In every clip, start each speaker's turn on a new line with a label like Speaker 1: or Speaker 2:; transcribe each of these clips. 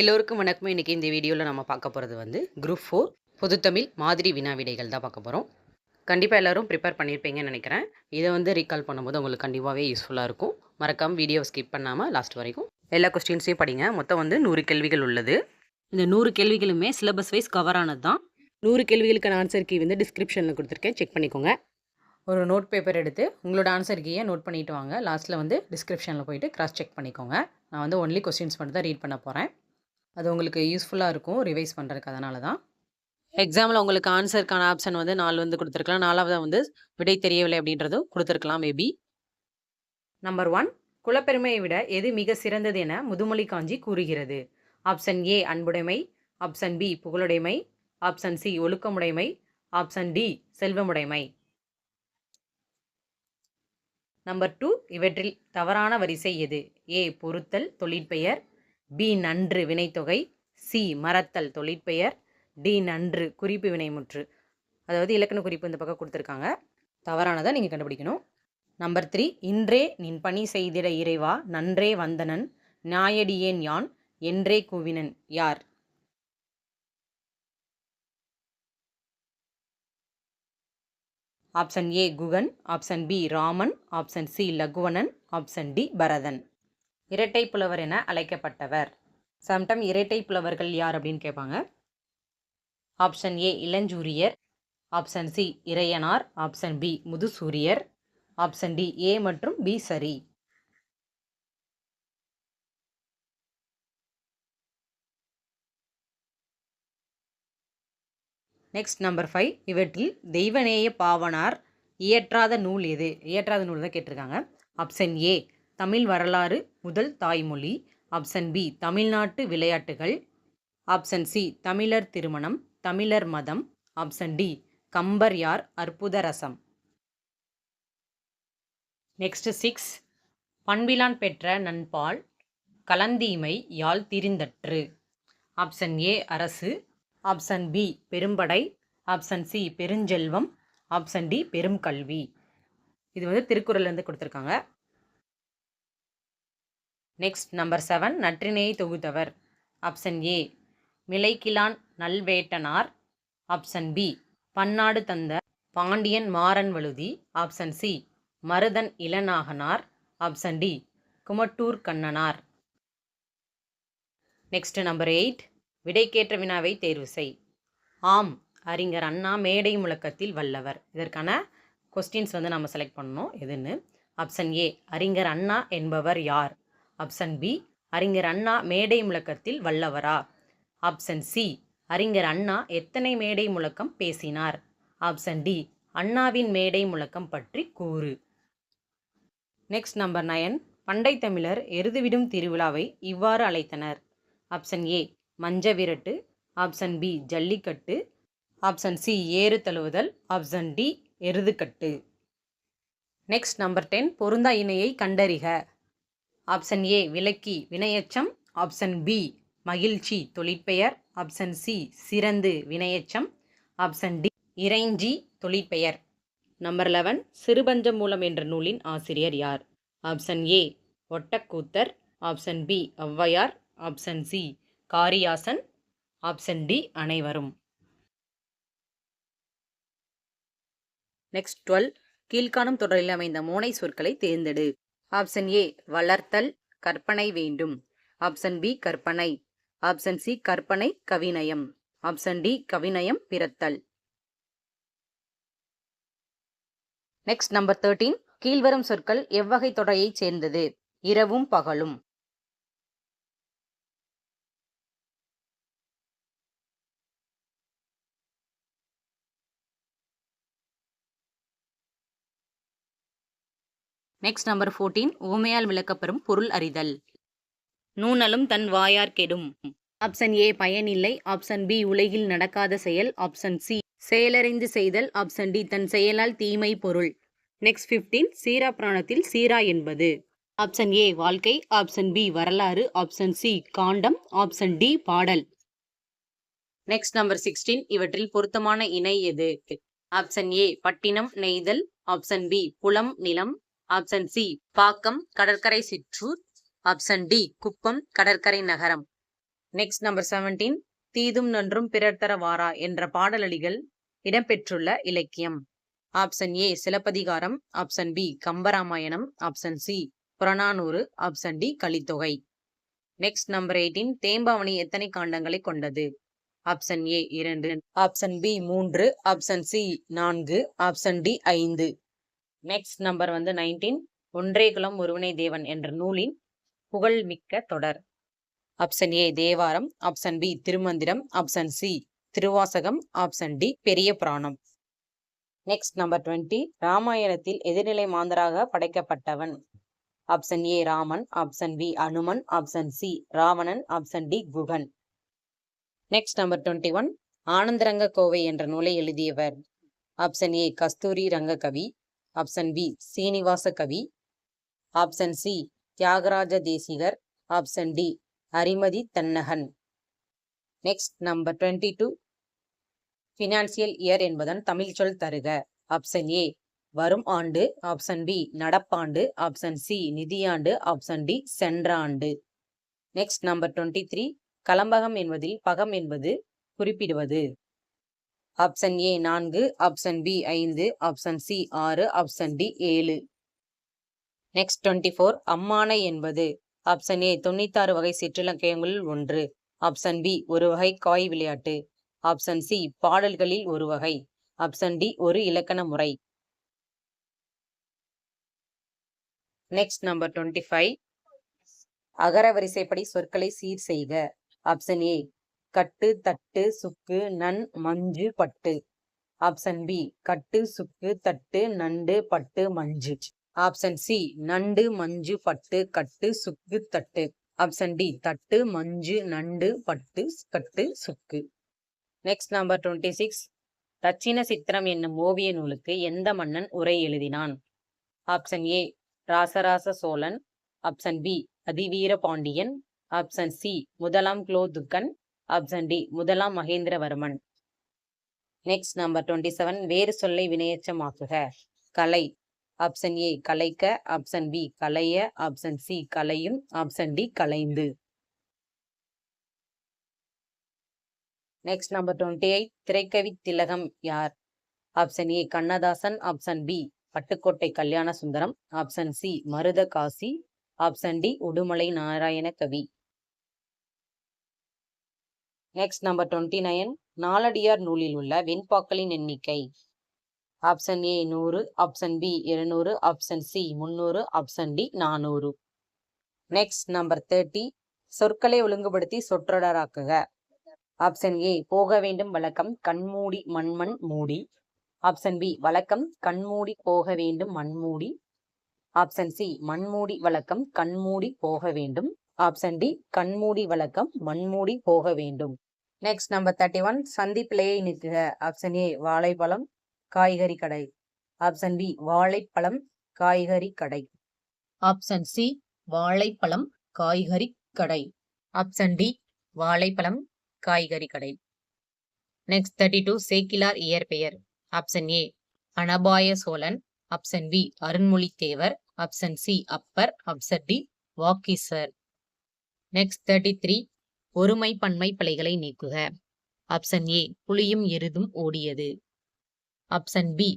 Speaker 1: எல்லோருக்கும் வணக்கம். இன்றைக்கி இந்த வீடியோவில் நம்ம பார்க்க போகிறது வந்து குரூப் ஃபோர் பொதுத்தமிழ் மாதிரி வினா விடைகள் தான் பார்க்க போகிறோம் கண்டிப்பாக எல்லோரும் ப்ரிப்பேர் பண்ணியிருப்பீங்கன்னு நினைக்கிறேன். இதை வந்து ரீகால் பண்ணும்போது உங்களுக்கு கண்டிப்பாகவே யூஸ்ஃபுல்லாக இருக்கும். மறக்காமல் வீடியோ ஸ்கிப் பண்ணாமல் லாஸ்ட் வரைக்கும் எல்லா கொஸ்டின்ஸையும் படிங்க. மொத்தம் வந்து நூறு கேள்விகள் உள்ளது. இந்த நூறு கேள்விகளுமே சிலபஸ் வைஸ் கவர் ஆனது தான். நூறு கேள்விகளுக்கான ஆன்சர் கீ வந்து டிஸ்கிரிப்ஷனில் கொடுத்துருக்கேன். செக் பண்ணிக்கோங்க. ஒரு நோட் பேப்பர் எடுத்து உங்களோட ஆன்சர் கீயை நோட் பண்ணிட்டு வாங்க. லாஸ்ட்டில் வந்து டிஸ்கிரிப்ஷனில் போயிட்டு கிராஸ் செக் பண்ணிக்கோங்க. நான் வந்து ஒன்லி கொஸ்டின்ஸ் மட்டும் தான் ரீட் பண்ண போகிறேன் அது உங்களுக்கு யூஸ்ஃபுல்லாக இருக்கும். ரிவைஸ் பண்ணுறதுக்கு அதனால தான். எக்ஸாமில் உங்களுக்கு ஆன்சருக்கான ஆப்ஷன் வந்து நாலு வந்து கொடுத்துருக்கலாம். நாலாவது வந்து விடை தெரியவில்லை அப்படின்றதும் கொடுத்துருக்கலாம் மேபி நம்பர் ஒன் குலப்பெருமையை விட எது மிக சிறந்தது என முதுமொழி காஞ்சி கூறுகிறது? ஆப்ஷன் ஏ அன்புடைமை. ஆப்ஷன் பி புகழுடைமை. ஆப்ஷன் சி ஒழுக்கமுடைமை. ஆப்ஷன் டி செல்வமுடைமை. நம்பர் டூ இவற்றில் தவறான வரிசை எது? ஏ பொருத்தல் தொழிற்பெயர். பி நன்று வினைத்தொகை சி மறத்தல் தொழிற்பெயர் டி நன்று குறிப்பு வினைமுற்று. அதாவது இலக்கண குறிப்பு இந்த பக்கம் கொடுத்துருக்காங்க. தவறானதை நீங்கள் கண்டுபிடிக்கணும். நம்பர் த்ரீ இன்றே நின் பணி செய்திட இறைவா நன்றே வந்தனன் நாயடியேன் யான் என்றே கூவினன் யார்? Option A Guhan option B Raman option C லகுவனன் option D Bharathan. இரட்டை புலவர் என அழைக்கப்பட்டவர். சம்டம் இரட்டை புலவர்கள் யார் அப்படின்னு கேட்பாங்க. Option A Ilanchuriyar. Option C Iraiyanar. Option B Muthusuriyar. Option D A மற்றும் பி சரி. நெக்ஸ்ட் நம்பர் ஃபைவ் இவற்றில் தெய்வநேய பாவனார் இயற்றாத நூல் எது? இயற்றாத நூல் தான் கேட்டிருக்காங்க. ஆப்ஷன் ஏ தமிழ் வரலாறு முதல் தாய்மொழி ஆப்ஷன் பி தமிழ்நாட்டு விளையாட்டுகள் ஆப்ஷன் சி தமிழர் திருமணம் தமிழர் மதம் ஆப்ஷன் டி கம்பர் யார் அற்புத ரசம். நெக்ஸ்ட் சிக்ஸ் பண்பிலான் பெற்ற நண்பால் கலந்தீமை யாழ் திரிந்தற்று? ஆப்ஷன் ஏ அரசு ஆப்ஷன் பி பெரும்படை ஆப்ஷன் சி பெருஞ்செல்வம் ஆப்ஷன் டி பெரும் கல்வி இது வந்து திருக்குறள்லேருந்து கொடுத்துருக்காங்க. நெக்ஸ்ட் நம்பர் செவன் நற்றினை தொகுத்தவர். Option A Milaikkilan Nalvettanar. Option B Pannadu Thantha Pandiyan Maran Vazhuthi. Option C Maruthan Ilanaganar. Option D Kumattur Kannanar. Next number eight விடைக்கேற்ற வினாவை தேர்வு செய். ஆம் அறிஞர் அண்ணா மேடை முழக்கத்தில் வல்லவர். இதற்கான கொஸ்டின்ஸ் வந்து நம்ம செலக்ட் பண்ணணும். எதுன்னு? ஆப்ஷன் ஏ அறிஞர் அண்ணா என்பவர் யார்? ஆப்ஷன் பி அறிஞர் அண்ணா மேடை முழக்கத்தில் வல்லவரா. ஆப்ஷன் சி அறிஞர் அண்ணா எத்தனை மேடை முழக்கம் பேசினார். ஆப்ஷன் டி அண்ணாவின் மேடை முழக்கம் பற்றி கூறு. நெக்ஸ்ட் நம்பர் நயன் பண்டை தமிழர் எருதுவிடும் திருவிழாவை இவ்வாறு அழைத்தனர். ஆப்ஷன் ஏ மஞ்ச விரட்டு. Option B Jallikattu. Option C ஏறு தழுவுதல். ஆப்ஷன் டி எருதுக்கட்டு நெக்ஸ்ட் நம்பர் டென் பொருந்தா இணையை கண்டறிக. ஆப்ஷன் ஏ விலக்கி வினையச்சம். ஆப்ஷன் பி மகிழ்ச்சி தொழிற்பெயர். ஆப்ஷன் சி சிறந்து வினையச்சம். ஆப்ஷன் டி இறைஞ்சி தொழிற்பெயர். நம்பர் லெவன் சிறுபஞ்சம் மூலம் என்ற நூலின் ஆசிரியர் யார்? Option A Ottakoothar. Option B Avvaiyar option C Kariyasan. Option D அனைவரும். நெக்ஸ்ட் டுவெல் கீழ்காணும் தொடரில் அமைந்த மோனை சொற்களை தேர்ந்தெடு. ஆப்ஷன் ஏ வளர்த்தல் கற்பனை வேண்டும். ஆப்ஷன் பி கற்பனை. ஆப்ஷன் சி கற்பனை கவிநயம். ஆப்ஷன் டி கவிநயம் பிறத்தல். நெக்ஸ்ட் நம்பர் தேர்ட்டீன் கீழ்வரும் சொற்கள் எவ்வகை தொடரையைச் சேர்ந்தது? இரவும் பகலும். நெக்ஸ்ட் நம்பர் ஃபோர்டீன் ஊமையால் விளக்கப்பெறும் பொருள் அறிதல். நூனலும் தன் வாயார் கெடும். ஆப்ஷன் ஏ பயனில்லை. ஆப்ஷன் பி உலகில் நடக்காத செயல். ஆப்ஷன் சி செயலறிந்து செய்தல். ஆப்ஷன் டி தன் செயலால் தீமை பொருள். நெக்ஸ்ட் ஃபிஃப்டீன் சீரா புராணத்தில் சீரா என்பது. ஆப்ஷன் ஏ வாழ்க்கை. ஆப்ஷன் பி வரலாறு. ஆப்ஷன் சி காண்டம். ஆப்ஷன் டி பாடல். நெக்ஸ்ட் நம்பர் சிக்ஸ்டீன் இவற்றில் பொருத்தமான இணை எது? ஆப்ஷன் ஏ பட்டினம் நெய்தல். ஆப்ஷன் பி புலம் நிலம். ஆப்ஷன் சி பாக்கம் கடற்கரை சிற்றூர் ஆப்ஷன் டி குப்பம் கடற்கரை நகரம். நெக்ஸ்ட் நம்பர் செவன்டீன் தீதும் நன்றும் பிறர் தர வாரா என்ற பாடலடிகள் இடம்பெற்றுள்ள இலக்கியம். Option A Silappathikaram. Option B Kambaramayanam. Option C Purananuru. Option D Kalithogai. Next number eighteen Thembavani எத்தனை காண்டங்களை கொண்டது? ஆப்ஷன் ஏ இரண்டு. ஆப்ஷன் பி மூன்று. ஆப்ஷன் சி நான்கு. ஆப்ஷன் டி ஐந்து. நெக்ஸ்ட் நம்பர் வந்து நைன்டீன் ஒன்றே குலம் ஒருவனை தேவன் என்ற நூலின் புகழ்மிக்க தொடர். Option A Thevaram. Option B Thirumanthiram. Option C Thiruvasagam. Option D Periya Puranam. Next number twenty ராமாயணத்தில் எதிர்நிலை மாந்தராக படைக்கப்பட்டவன். Option A Raman. Option B Hanuman. Option C Ravanan. Option D Guhan. Next number twenty one Anandaranga Kovai என்ற நூலை எழுதியவர். Option A Kasturi Rangakavi. Option B Srinivasa Kavi. Option C Thyagaraja Desikar. Option D Arimathi Thennagan. Next number twenty two financial year என்பதன் தமிழ் சொல் தருக. Option A வரும் ஆண்டு. Option B நடப்பாண்டு. Option C நிதியாண்டு. ஆப்ஷன் டி சென்ற ஆண்டு next number twenty three Kalambakam என்பதில் பகம் என்பது குறிப்பிடுவது. ஆப்ஷன் ஏ நான்கு ஆப்ஷன் பி ஐந்து ஆப்ஷன் சி ஆறு ஆப்ஷன் டி ஏழு. நெக்ஸ்ட் டுவெண்ட்டி ஃபோர் அம்மானை என்பது. ஆப்ஷன் ஏ தொண்ணூத்தாறு வகை சிற்றிலக்கியங்களில் ஒன்று. ஆப்ஷன் பி ஒரு வகை காய் விளையாட்டு. ஆப்ஷன் சி பாடல்களில் ஒரு வகை. ஆப்ஷன் டி ஒரு இலக்கண முறை. நெக்ஸ்ட் நம்பர் டுவெண்ட்டி ஃபைவ் அகர வரிசைப்படி சொற்களை சீர் செய்க. ஆப்ஷன் ஏ கட்டு தட்டு சுக்கு நன் மஞ்சு பட்டு. ஆப்ஷன் பி கட்டு சுக்கு தட்டு நண்டு பட்டு மஞ்சு. ஆப்ஷன் சி நண்டு மஞ்சு பட்டு கட்டு சுக்கு தட்டு. ஆப்ஷன் டி தட்டு மஞ்சு நண்டு பட்டு கட்டு சுக்கு. Next number twenty six Dakshina Chitram என்னும் ஓவிய நூலுக்கு எந்த மன்னன் உரை எழுதினான்? Option A Rajaraja Cholan. Option B Athiveera Pandiyan. Option C முதலாம் குலோதுக்கன் ஆப்ஷன் டி முதலாம் Mahendravarman. Next number twenty seven வேறு சொல்லை வினையச்சமாக்குக கலை. ஆப்ஷன் ஏ கலைக்க. ஆப்ஷன் பி கலைய. ஆப்ஷன் சி கலையும். ஆப்ஷன் டி கலைந்து. நெக்ஸ்ட் நம்பர் டுவெண்ட்டி எயிட் திரைக்கவி திலகம் யார்? Option A Kannadasan. Option B Pattukkottai Kalyana Sundaram option C Maruthakasi option D Udumalai Narayana Kavi next number twenty nine Naladiyar நூலில் உள்ள வெண்பாக்களின் எண்ணிக்கை. ஆப்ஷன் ஏ நூறு. ஆப்ஷன் பி இருநூறு. ஆப்ஷன் சி முந்நூறு. ஆப்ஷன் டி நானூறு. நெக்ஸ்ட் நம்பர் தேர்ட்டி சொற்களை ஒழுங்குபடுத்தி சொற்றொடராக்குக. ஆப்ஷன் ஏ போக வேண்டும் வழக்கம் கண்மூடி மண்மண் மூடி. ஆப்ஷன் பி வழக்கம் கண்மூடி போக வேண்டும் மண்மூடி. ஆப்ஷன் சி மண்மூடி வழக்கம் கண்மூடி போக வேண்டும். ஆப்ஷன் டி கண்மூடி வழக்கம் மண்மூடி போக வேண்டும். நெக்ஸ்ட் நம்பர் தேர்ட்டி ஒன் சந்தி நிற்குக ஆப்ஷன் ஏ வாழைப்பழம் காய்கறி கடை. ஆப்ஷன் பி வாழைப்பழம் காய்கறி கடை. ஆப்ஷன் சி வாழைப்பழம் காய்கறி கடை. ஆப்ஷன் டி வாழைப்பழம் காய்கறி கடை. நெக்ஸ்ட் தேர்ட்டி டூ சேக்கிலார் இயற்பெயர். Option A Anabaya Cholan. Option B Arunmozhithevar. Option C Appar. Option D Vageesar. Next thirty three ஒருமை பன்மை பிழைகளை நீக்குக. ஆப்ஷன் ஏ புலியும் எருதும் ஓடியது. ஆப்ஷன் பி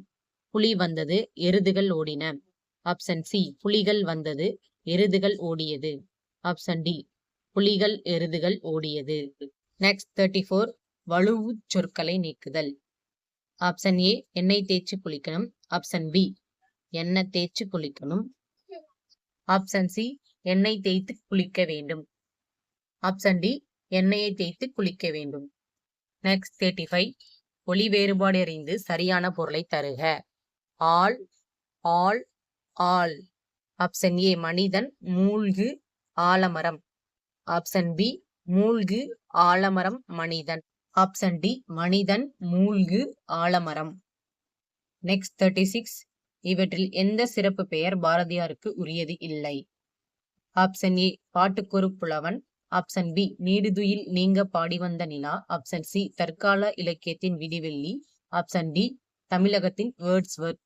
Speaker 1: புலி வந்தது எருதுகள் ஓடின. ஆப்ஷன் சி புலிகள் வந்தது எருதுகள் ஓடியது. ஆப்ஷன் டி புலிகள் எருதுகள் ஓடியது. நெக்ஸ்ட் தேர்ட்டி ஃபோர் வலுவு சொற்களை நீக்குதல். ஆப்ஷன் ஏ எண்ணெய் தேய்ச்சி குளிக்கணும் ஆப்ஷன் பி எண்ணெய் தேய்ச்சி குளிக்கணும் ஆப்ஷன் சி எண்ணெய் தேய்த்து குளிக்க வேண்டும். ஆப்ஷன் டி எண்ணெயை தேய்த்து குளிக்க வேண்டும். நெக்ஸ்ட் தேர்ட்டி ஃபைவ் ஒளி வேறுபாடு அறிந்து சரியான பொருளை தருக. ஆள் ஆள் ஆள். ஆப்ஷன் ஏ மனிதன் மூழ்கு ஆலமரம். ஆப்ஷன் பி மூழ்கு ஆலமரம் மனிதன். ஆப்ஷன் டி மனிதன் மூழ்கு ஆலமரம். நெக்ஸ்ட் தேர்ட்டி சிக்ஸ் இவற்றில் எந்த சிறப்பு பெயர் பாரதியாருக்கு உரியது இல்லை? ஆப்ஷன் ஏ பாட்டுக்கொரு புலவன். ஆப்ஷன் பி நீடுதுயில் நீங்க பாடி வந்த நிலா. ஆப்ஷன் சி தற்கால இலக்கியத்தின் விடிவெள்ளி. ஆப்ஷன் டி தமிழகத்தின் words word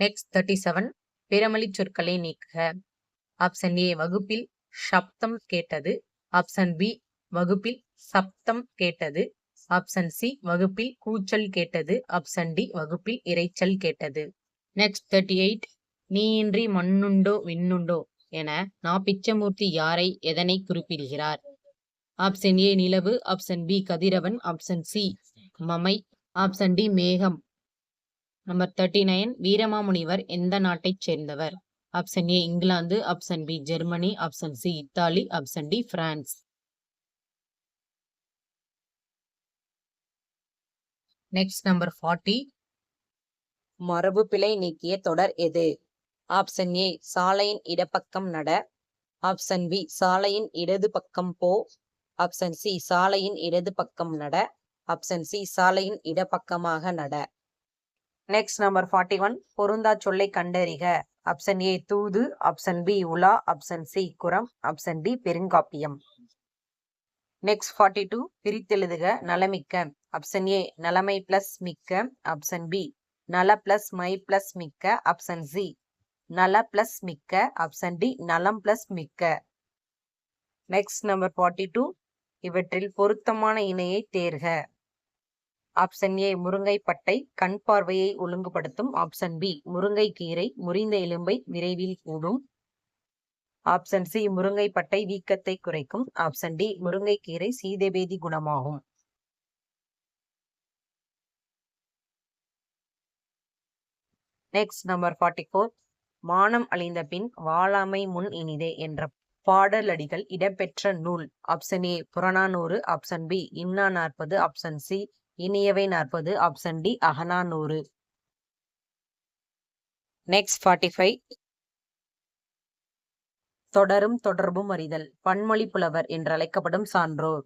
Speaker 1: next thirty seven பிறமொழி சொற்களை நீக்குக ஆப்ஷன் ஏ வகுப்பில் சப்தம் கேட்டது. ஆப்ஷன் பி வகுப்பில் சப்தம் கேட்டது. ஆப்ஷன் சி வகுப்பில் கூச்சல் கேட்டது. ஆப்ஷன் டி வகுப்பில் இரைச்சல் கேட்டது. நெக்ஸ்ட் தேர்ட்டி எயிட் நீயின்றி மண்ணுண்டோ விண்ணுண்டோ? என நா பிச்சமூர்த்தி யாரை எதனை குறிப்பிடுகிறார்? ஆப்ஷன் ஏ நிலவு ஆப்ஷன் பி கதிரவன் ஆப்ஷன் சி மமை ஆப்ஷன் டி மேகம். நம்பர் தேர்ட்டி நைன் வீரமாமுனிவர் எந்த நாட்டைச் சேர்ந்தவர்? Option A England option B Germany option C Italy option D France. Next number forty மரபு பிழை நீக்கிய தொடர் எது? ஆப்ஷன் ஏ சாலையின் இடப்பக்கம் நட. ஆப்ஷன் பி சாலையின் இடது பக்கம் போ. ஆப்ஷன் சி சாலையின் இடது பக்கம் நட. ஆப்ஷன் சி சாலையின் இடப்பக்கமாக நட. நெக்ஸ்ட் நம்பர் ஃபார்ட்டி ஒன் பொருந்தா சொல்லை கண்டறிக. ஆப்ஷன் ஏ தூது. ஆப்ஷன் பி உலா. ஆப்ஷன் சி குரம். ஆப்ஷன் டி பெருங்காப்பியம். நெக்ஸ்ட் ஃபார்ட்டி டூ பிரித்தெழுதுக. நலமிக்க. ஆப்ஷன் ஏ நலமை பிளஸ் மிக்க. ஆப்ஷன் பி நல பிளஸ் மை பிளஸ் மிக்க. ஆப்ஷன் சி நல பிளஸ் மிக்க ஆப்ஷன் டி நலம் பிளஸ் மிக்க. நெக்ஸ்ட் நம்பர் ஃபார்ட்டி டூ இவற்றில் பொருத்தமான இணையை தேர்க. ஆப்ஷன் ஏ முருங்கை பட்டை. கண் பார்வையை ஒழுங்குபடுத்தும். ஆப்ஷன் பி முருங்கை கீரை. முறிந்த எலும்பை விரைவில் கூடும். ஆப்ஷன் சி முருங்கை பட்டை வீக்கத்தை குறைக்கும். ஆப்ஷன் டி முருங்கை கீரை சீதபேதி குணமாகும். நெக்ஸ்ட் நம்பர் ஃபார்ட்டி ஃபோர் மானம் அழிந்த பின் வாழாமை முன் இனிதே என்ற பாடலடிகள் இடம்பெற்ற நூல். Option A Purananuru. Option B Inna Narpathu. Option C Iniyavai Narpathu. Option D Akananuru. Next forty five தொடரும் தொடர்பும் அறிதல். பன்மொழி புலவர் என்றழைக்கப்படும் சான்றோர்.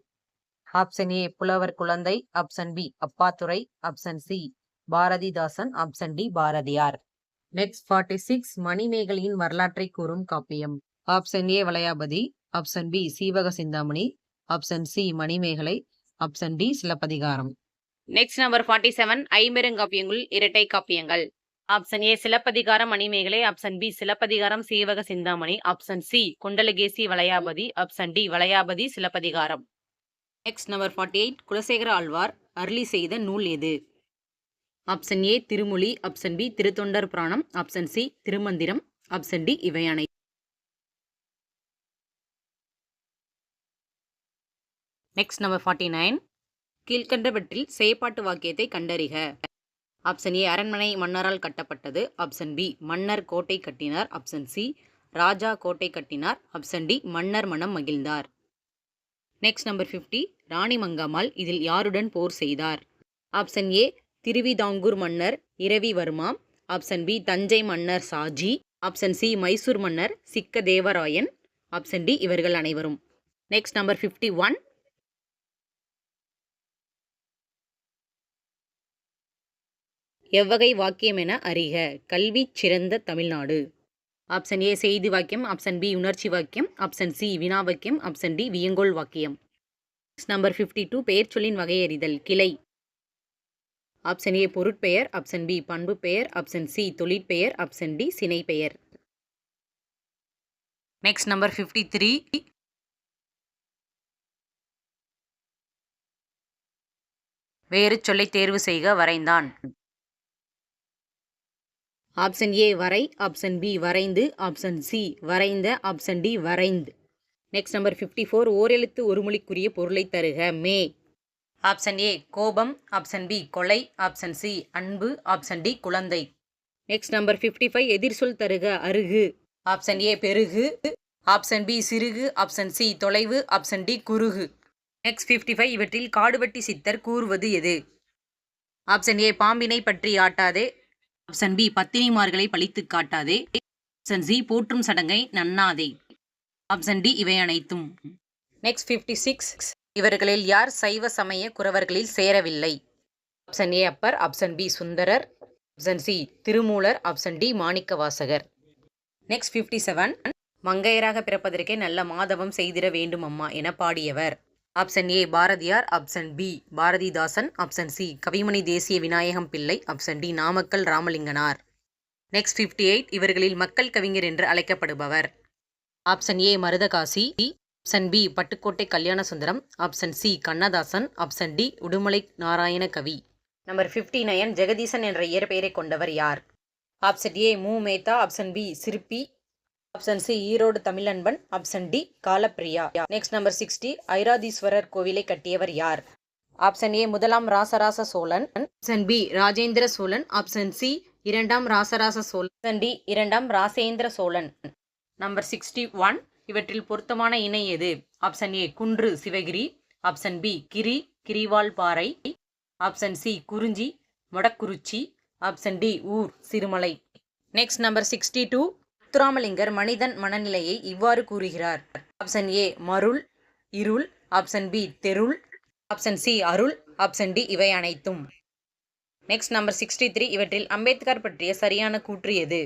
Speaker 1: Option A Pulavar Kuzhandai. Option B Appadurai option C Bharathidasan. Option D Bharathiyar. Next forty six மணிமேகலையின் வரலாற்றை கூறும் காப்பியம். Option A Valayapathi. Option B Seevaka Sinthamani. Option C Manimekalai. Option D Silappathikaram.
Speaker 2: Next number forty seven ஐம்பெருங்காப்பியங்கள் இரட்டை காப்பியங்கள். Option A Silappathikaram Manimekalai. Option B Silappathikaram Seevaka Sinthamani. Option C Kundalakesi Valayapathi. Option D Valayapathi Silappathikaram.
Speaker 1: Next number forty eight Kulasekara Alvar அருளி செய்த நூல் எது? Option A Thirumozhi. Option B Thiruthondar Puranam. Option C Thirumanthiram. Option D இவை அனை next number forty nine கீழ்கண்டவற்றில் செயற்பாட்டு வாக்கியத்தை கண்டறிக. Option ஏ அரண்மனை மன்னரால் கட்டப்பட்டது. ஆப்ஷன் பி மன்னர் கோட்டை கட்டினார். ஆப்ஷன் சி ராஜா கோட்டை கட்டினார். ஆப்ஷன் டி மன்னர் மனம் மகிழ்ந்தார். Next number fifty Rani Mangammal இதில் யாருடன் போர் செய்தார்? ஆப்ஷன் ஏ திருவிதாங்கூர் மன்னர் இரவிவர்மா ஆப்ஷன் பி தஞ்சை மன்னர் சாஜி ஆப்ஷன் சி மைசூர் மன்னர் சிக்க தேவராயன் ஆப்ஷன் டி இவர்கள் அனைவரும். நெக்ஸ்ட் நம்பர் ஃபிஃப்டி ஒன் எவ்வகை வாக்கியம் என அறிக கல்வி சிறந்த தமிழ்நாடு. ஆப்ஷன் ஏ செய்தி வாக்கியம் ஆப்ஷன் பி உணர்ச்சி வாக்கியம் ஆப்ஷன் சி வினா வாக்கியம் ஆப்ஷன் டி வியங்கோல் வாக்கியம். நம்பர் ஃபிஃப்டி டூ பெயர் சொல்லின் வகையறிதல் கிளை. ஆப்ஷன் ஏ பொருட்பெயர். ஆப்ஷன் பி பண்பு பெயர் ஆப்ஷன் சி தொழிற்பெயர். ஆப்ஷன் டி சினை பெயர் நெக்ஸ்ட் நம்பர் ஃபிஃப்டி த்ரீ வேறு சொல்லை தேர்வு செய்க வரைந்தான். ஆப்ஷன் ஏ வரை. ஆப்ஷன் பி வரைந்து. ஆப்ஷன் சி வரைந்த. ஆப்ஷன் டி வரைந்து. நெக்ஸ்ட் நம்பர் ஃபிஃப்டி ஃபோர் ஓரெழுத்து ஒரு மொழிக்குரிய பொருளை தருக. மே. ஆப்ஷன் ஏ கோபம். ஆப்ஷன் பி கொலை. ஆப்ஷன் சி அன்பு. ஆப்ஷன் டி குழந்தை. நெக்ஸ்ட் நம்பர் ஃபிஃப்டி ஃபைவ் எதிர்சொல் தருக அருகு. ஆப்ஷன் ஏ பெருகு. ஆப்ஷன் பி சிறுகு. ஆப்ஷன் சி தொலைவு. ஆப்ஷன் டி குறுகு. நெக்ஸ்ட் ஃபிஃப்டி ஃபைவ் இவற்றில் காடுவெட்டி சித்தர் கூறுவது எது? ஆப்ஷன் ஏ பாம்பினை பற்றி ஆட்டாதே. ஆப்ஷன் பி பத்தினிமார்களை பழித்து காட்டாதே. ஆப்ஷன் சி போற்றும் சடங்கை நன்னாதே. ஆப்ஷன் டி இவை அனைத்தும். நெக்ஸ்ட் ஃபிஃப்டி சிக்ஸ் இவர்களில் யார் சைவ சமய குறவர்களில் சேரவில்லை? Option A Appar option B Sundarar option C Thirumoolar option D Manikkavasagar. Next fifty seven மங்கையராக பிறப்பதற்கே நல்ல மாதவம் செய்திட வேண்டும் அம்மா என பாடியவர். Option A Bharathiyar option B Bharathidasan option C Kavimani Desiya Vinayagam Pillai option D Namakkal Ramalinganar. Next fifty eight இவர்களில் மக்கள் கவிஞர் என்று அழைக்கப்படுபவர். Option A Maruthakasi option B Pattukkottai Kalyana Sundaram option C Kannadasan. Option D Udumalai Narayana Kavi. Number fifty nine Jagadeesan என்ற இயற்பெயரை கொண்டவர் யார்? Option A M. Metha. Option B Sirpi. Option C Erode Tamilanban. Option D Kalapriya. Next number sixty Airatheeswarar கோவிலை கட்டியவர் யார்? Option A முதலாம் Rasaraja Chozhan. Option B Rajendra Chozhan. Option C இரண்டாம் Rajaraja Cholan. Option D இரண்டாம் Rasendra Chozhan. Number sixty one இவற்றில் பொருத்தமான இணை எது? ஆப்ஷன் ஏ குன்று சிவகிரி. ஆப்ஷன் பி கிரி கிரிவால் பாறை. ஆப்ஷன் சி குறிஞ்சி மொடக்குறிச்சி ஆப்ஷன் டி ஊர் Sirumalai. Next number sixty two Muthuramalingar மனிதன் மனநிலையை இவ்வாறு கூறுகிறார். ஆப்ஷன் ஏ மருள் இருள். ஆப்ஷன் பி தெருள். ஆப்ஷன் சி அருள். ஆப்ஷன் டி இவை அனைத்தும். நெக்ஸ்ட் நம்பர் சிக்ஸ்டி த்ரீ இவற்றில் அம்பேத்கர் பற்றிய சரியான கூற்று எது?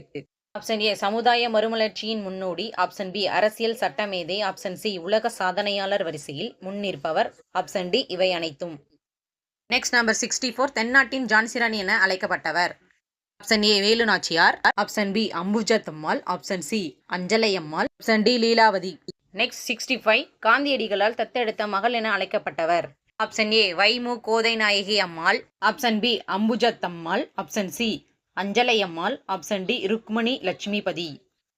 Speaker 1: ஆப்ஷன் ஏ சமுதாய மறுமலர்ச்சியின் முன்னோடி. ஆப்ஷன் பி அரசியல் சட்டமேதை. ஆப்ஷன் சி உலக சாதனையாளர் வரிசையில் முன்னிற்பவர். ஆப்ஷன் டி இவை அனைத்தும். நெக்ஸ்ட் நம்பர் சிக்ஸ்டி ஃபோர் தென்னாட்டின் ஜான்சிராணி என அழைக்கப்பட்டவர். Option A Velu Nachiyar option B Ambujath Ammal. Option C Anjalaiammal. Option D Leelavathi. Next sixty five காந்தியடிகளால் தத்தெடுத்த மகள் என அழைக்கப்பட்டவர். Option A Vai Mu Kothai Nayaki Ammal. Option B Ambujathammal option C Anjalaiammal option D Rukmini Lakshmipathi.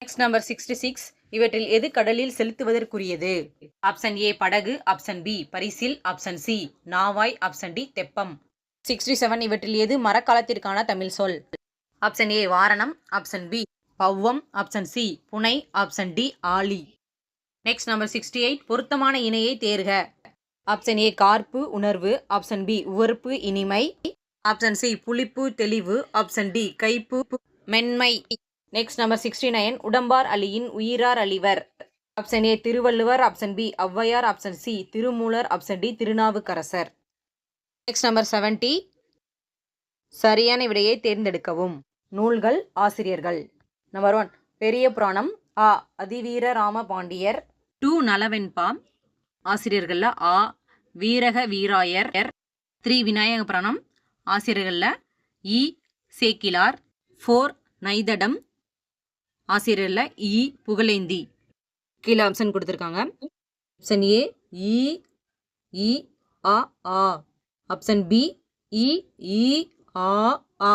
Speaker 1: Next number sixty six இவற்றில் எது கடலில் செலுத்துவதற்குரியது? Option A படகு. Option B பரிசில். Option C நாவாய். ஆப்ஷன் டி தெப்பம். சிக்ஸ்டி செவன் இவற்றில் எது மரக்காலத்திற்கான தமிழ் சொல்? ஆப்ஷன் ஏ வாரணம். ஆப்ஷன் பி பவ்வம் ஆப்ஷன் சி புனை. ஆப்ஷன் டி ஆலி நெக்ஸ்ட் நம்பர் சிக்ஸ்டி எயிட் பொருத்தமான இணையை தேர்க. ஆப்ஷன் ஏ கார்ப்பு உணர்வு. ஆப்ஷன் பி உவர்ப்பு இனிமை. ஆப்ஷன் சி புளிப்பு தெளிவு. ஆப்ஷன் டி கைப்பு. மென்மை. நெக்ஸ்ட் நம்பர் சிக்ஸ்டி நைன் உடம்பார் அலியின் உயிரார் அழிவர். Option A Thiruvalluvar. Option B Avvaiyar. Option C Thirumoolar. Option D Thirunavukkarasar. Next number seventy சரியான விடையை தேர்ந்தெடுக்கவும். நூல்கள் ஆசிரியர்கள். நம்பர் ஒன் பெரிய புராணம். ஆ அதிவீர ராம பாண்டியர். டூ நலவெண்பா ஆசிரியர்களில் ஆ வீரக வீராயர். த்ரீ விநாயக புராணம். ஆசிரியர்களில் இ சேக்கிலார் ஃபோர் நைதடம். ஆசிரியரில் இ புகழேந்தி. கீழே ஆப்ஷன் கொடுத்துருக்காங்க. ஆப்ஷன் ஏ இ இ ஆ ஆ. ஆப்ஷன் பி இ இ ஆ ஆ.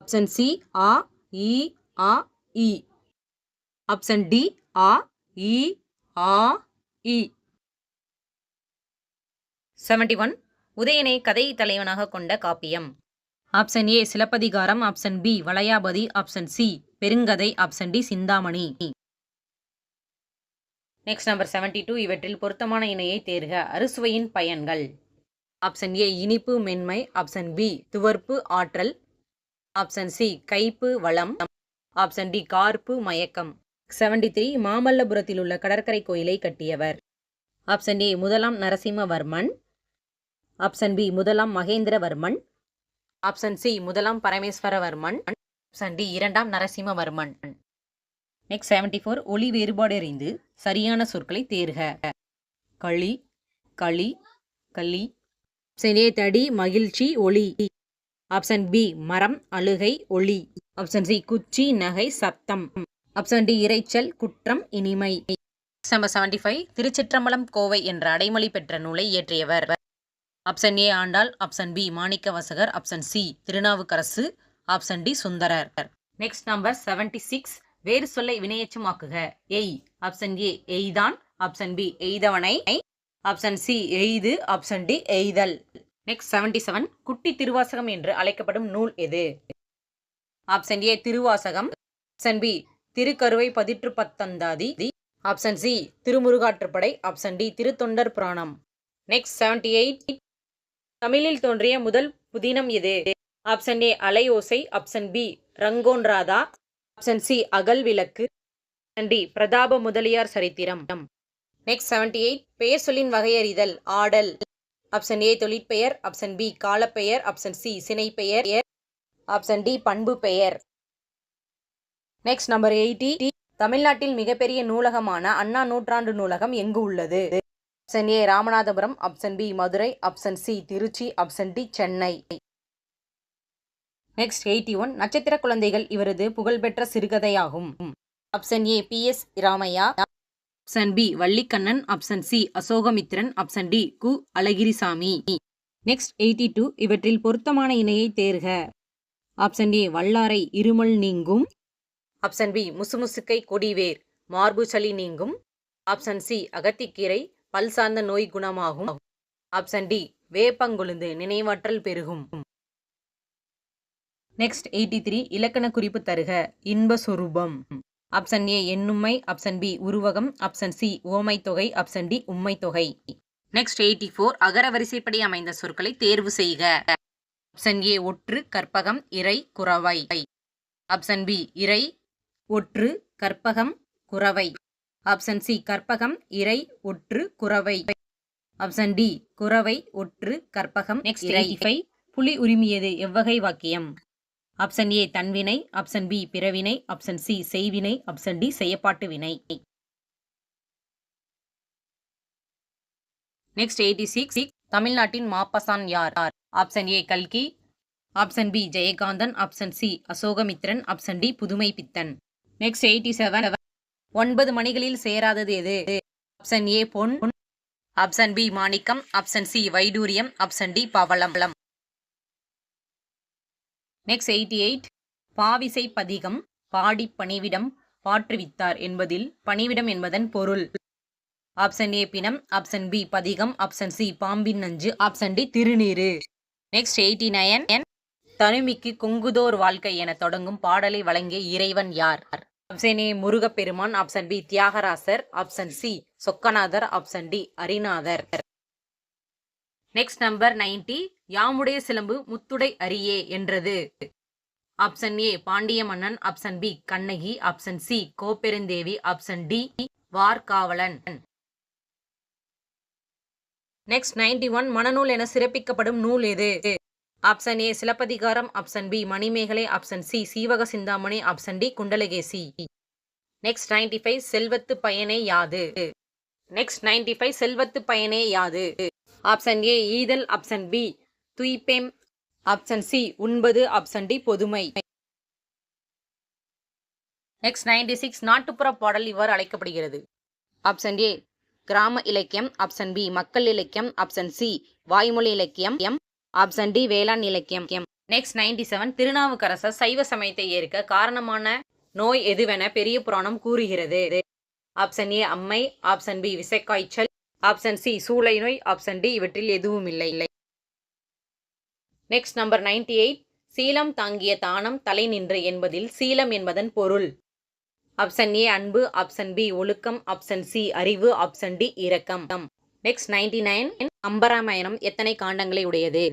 Speaker 1: ஆப்ஷன் சி ஆ இ ஆ இ. ஆப்ஷன் டி ஆ இ ஆ இ. செவன்டி ஒன் உதயனை கதை தலைவனாக கொண்ட காப்பியம். Option A Silappathikaram. Option B Valayapathi. Option C Perungathai. Option D Chintamani. Next number seventy two இவற்றில் பொருத்தமான இணையை தேர்க. அறுசுவையின் பயன்கள். ஆப்ஷன் ஏ இனிப்பு மென்மை. ஆப்ஷன் பி துவர்ப்பு ஆற்றல். ஆப்ஷன் சி கைப்பு வளம். ஆப்ஷன் டி கார்ப்பு மயக்கம். செவன்டி த்ரீ மாமல்லபுரத்தில் உள்ள கடற்கரை கோயிலை கட்டியவர். ஆப்ஷன் ஏ முதலாம் நரசிம்மவர்மன். ஆப்ஷன் பி முதலாம் மகேந்திரவர்மன். ஆப்ஷன் சி முதலாம் பரமேஸ்வரவர்மன். ஆப்ஷன் டி இரண்டாம் நரசிம்மவர்மன். நெக்ஸ்ட் செவன்டி ஃபோர் ஒளி வேறுபாடு அறிந்து சரியான சொற்களை தேர்க. களி களி களி. ஆப்ஷன் ஏ தடி மகிழ்ச்சி ஒளி. ஆப்ஷன் பி மரம் அழுகை ஒளி. ஆப்ஷன் சி குச்சி நகை சத்தம். ஆப்ஷன் டி இரைச்சல் குற்றம் இனிமை. Number seventy five Thiruchitrambalam Kovai என்ற அடைமொழி பெற்ற நூலை இயற்றியவர். Option A Andal option B Manikka Vasagar option C Thirunavukkarasu option D Sundarar. Next number seventy six வேறு சொல்லை வினையச்சமாக்குக எய் ஆப்ஷன் ஏ எய்தான் ஆப்ஷன் பி எய்தவனை ஆப்ஷன் சி எய்து ஆப்ஷன் டி எய்தல். நெக்ஸ்ட் செவன்டி செவன் குட்டி திருவாசகம் என்று அழைக்கப்படும் நூல் எது? Option A Thiruvasagam option B Thirukkaruvai Pathitru Pathanthathi option C Thirumurugatruppadai option D Thiruthondar Puranam. Next seventy eight தமிழில் தோன்றிய முதல் புதினம் எது option A Osai. Option B Rangoon Radha. Option C Agal Vilakku. நன்றி டி பிரதாப முதலியார் சரித்திரம். நெக்ஸ்ட் செவன்டி எயிட் பெயர் சொல்லின் வகையறிதல். ஆடல். ஆப்ஷன் ஏ தொழிற்பெயர். ஆப்ஷன் பி காலப்பெயர். ஆப்ஷன் சி சினைப்பெயர். ஆப்ஷன் டி பண்பு பெயர் நெக்ஸ்ட் நம்பர் எயிட்டி தமிழ்நாட்டில் மிகப்பெரிய நூலகமான அண்ணா நூற்றாண்டு நூலகம் எங்கு உள்ளது? Option A Ramanathapuram option B Madurai option C Trichy option D Chennai next eighty one நட்சத்திர குழந்தைகள் இவரது புகழ்பெற்ற சிறுகதையாகும் option A B S Ramaiah option B Vallikkannan option C Ashokamitran option D Ku Azhagirisami next eighty two இவற்றில் பொருத்தமான இணையை தேர்க option A வல்லாரை இருமல் நீங்கும் ஆப்ஷன் பி முசுமுசுக்கை கொடிவேர் மார்பு சளி நீங்கும் ஆப்ஷன் சி அகத்திக்கீரை பல் சார்ந்த நோய் குணமாகும். ஆப்ஷன் டி வேப்பங்கொழுந்து நினைவாற்றல் பெருகும். நெக்ஸ்ட் எயிட்டி த்ரீ இலக்கண குறிப்பு தருக இன்ப சொரூபம். ஆப்ஷன் ஏ எண்ணுமை. ஆப்ஷன் பி உருவகம். ஆப்ஷன் சி ஓமை தொகை ஆப்ஷன் டி உம்மை தொகை நெக்ஸ்ட் எயிட்டி ஃபோர் அகர வரிசைப்படி அமைந்த சொற்களை தேர்வு செய்க. ஆப்ஷன் ஏ ஒற்று கற்பகம் இறை குறவை. ஆப்ஷன் பி இறை ஒற்று கற்பகம் குறவை. ஆப்ஷன் சி கற்பகம் இறை ஒற்று குறவை. ஆப்ஷன் டி குறவை ஒற்று கற்பகம் நெக்ஸ்ட் ஃபைவ் புலி உரிமையது எவ்வகை வாக்கியம்? ஆப்ஷன் ஏ தன்வினை. ஆப்ஷன் பி பிறவினை. ஆப்ஷன் சி செய்வினை. ஆப்ஷன் டி செய்யப்பாட்டு வினை. நெக்ஸ்ட் எயிட்டி சிக்ஸ் தமிழ்நாட்டின் மாப்பசான் யார்? ஆப்ஷன் ஏ கல்கி. Option B Jayakanthan. Option C Ashokamitran option D Pudhumai Pithan next eighty seven ஒன்பது மணிகளில் சேராதது எது? ஆப்ஷன் ஏ பொன். ஆப்ஷன் பி மாணிக்கம். ஆப்ஷன் சி வைடூரியம். ஆப்ஷன் டி பவளம் நெக்ஸ்ட் எயிட்டி எயிட் பாவிசை பதிகம் பாடி பணிவிடம் பாற்றுவித்தார் என்பதில் பணிவிடம் என்பதன் பொருள். ஆப்ஷன் ஏ பிணம். ஆப்ஷன் பி பதிகம். ஆப்ஷன் சி பாம்பின் நஞ்சு. ஆப்ஷன் டி திருநீரு நெக்ஸ்ட் எயிட்டி நயன் தனிமிக்கு கொங்குதோர் வாழ்க்கை என தொடங்கும் பாடலை வழங்கிய இறைவன் யார்? Option A Murugapperuman option B Thiyagarasar option C Chokkanathar option D Arinathar. Next number ninety யாமுடைய சிலம்பு முத்துடை அரியே என்றது. ஆப்ஷன் ஏ பாண்டிய மன்னன் option B Kannagi option C Kopperundevi option D வார்காவலன். Next ninety one மனநூல் என சிறப்பிக்கப்படும் நூல் எது? Option A Silappathikaram option B Manimekalai option C Seevaka Chintamani option D Kundalakesi. Next ninety five செல்வத்து பயனே யாது? நெக்ஸ்ட் நைன்டி ஃபைவ் செல்வத்து பயனே யாது? ஆப்ஷன் ஏ ஈதல் ஆப்ஷன் பி துய்பேம் ஆப்ஷன் சி உண்பது ஆப்ஷன் டி பொதுமை. நெக்ஸ்ட் நைன்டி சிக்ஸ் நாட்டுப்புற பாடல் இவ்வாறு அழைக்கப்படுகிறது. ஆப்ஷன் ஏ கிராம இலக்கியம் ஆப்ஷன் பி மக்கள் இலக்கியம் ஆப்ஷன் சி வாய்மொழி இலக்கியம் எம் ஆப்ஷன் டி வேளாண் இலக்கியம். எம் நெக்ஸ்ட் நைன்டி செவன் திருநாவுக்கரசர் சைவ சமயத்தை ஏற்க காரணமான நோய் எதுவென பெரிய புராணம் கூறுகிறது. ஆப்ஷன் ஏ அம்மை. ஆப்ஷன் பி விசைக்காய்ச்சல். ஆப்ஷன் சி சூளை நோய். ஆப்ஷன் டி இவற்றில் எதுவும் இல்லை. இல்லை நெக்ஸ்ட் நம்பர் நைன்டி எயிட் சீலம் தாங்கிய தானம் தலை நின்று என்பதில் சீலம் என்பதன் பொருள். ஆப்ஷன் ஏ அன்பு. ஆப்ஷன் பி ஒழுக்கம். ஆப்ஷன் சி அறிவு. ஆப்ஷன் டி இரக்கம். நெக்ஸ்ட் நைன்டி நைன் அம்பராமாயணம் எத்தனை காண்டங்களை உடையது?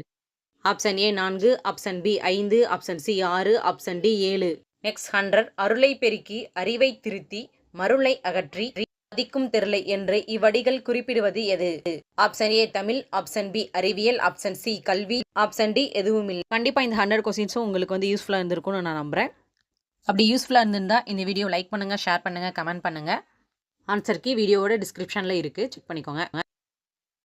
Speaker 1: ஆப்ஷன் ஏ நான்கு ஆப்ஷன் பி ஐந்து ஆப்ஷன் சி ஆறு ஆப்ஷன் டி ஏழு. நெக்ஸ்ட் ஹண்ட்ரட் அருளை பெருக்கி அறிவை திருத்தி மருளை அகற்றி மதிக்கும் தெருளை என்று இவ்வடிகள் குறிப்பிடுவது எது? Option A Tamil option B அறிவியல் ஆப்ஷன் சி கல்வி ஆப்ஷன் டி எதுவும் இல்லை கண்டிப்பாக இந்த ஹண்ட்ரட் கொஸ்டின்ஸும் உங்களுக்கு வந்து யூஸ்ஃபுல்லாக இருந்திருக்கும்னு நான் நம்புகிறேன் அப்படி யூஸ்ஃபுல்லாக இருந்திருந்தா இந்த வீடியோ லைக் பண்ணுங்கள் ஷேர் பண்ணுங்கள் கமெண்ட் பண்ணுங்கள் ஆன்சர் கீ வீடியோவோட டிஸ்கிரிப்ஷனில் இருக்குது செக் பண்ணிக்கோங்க.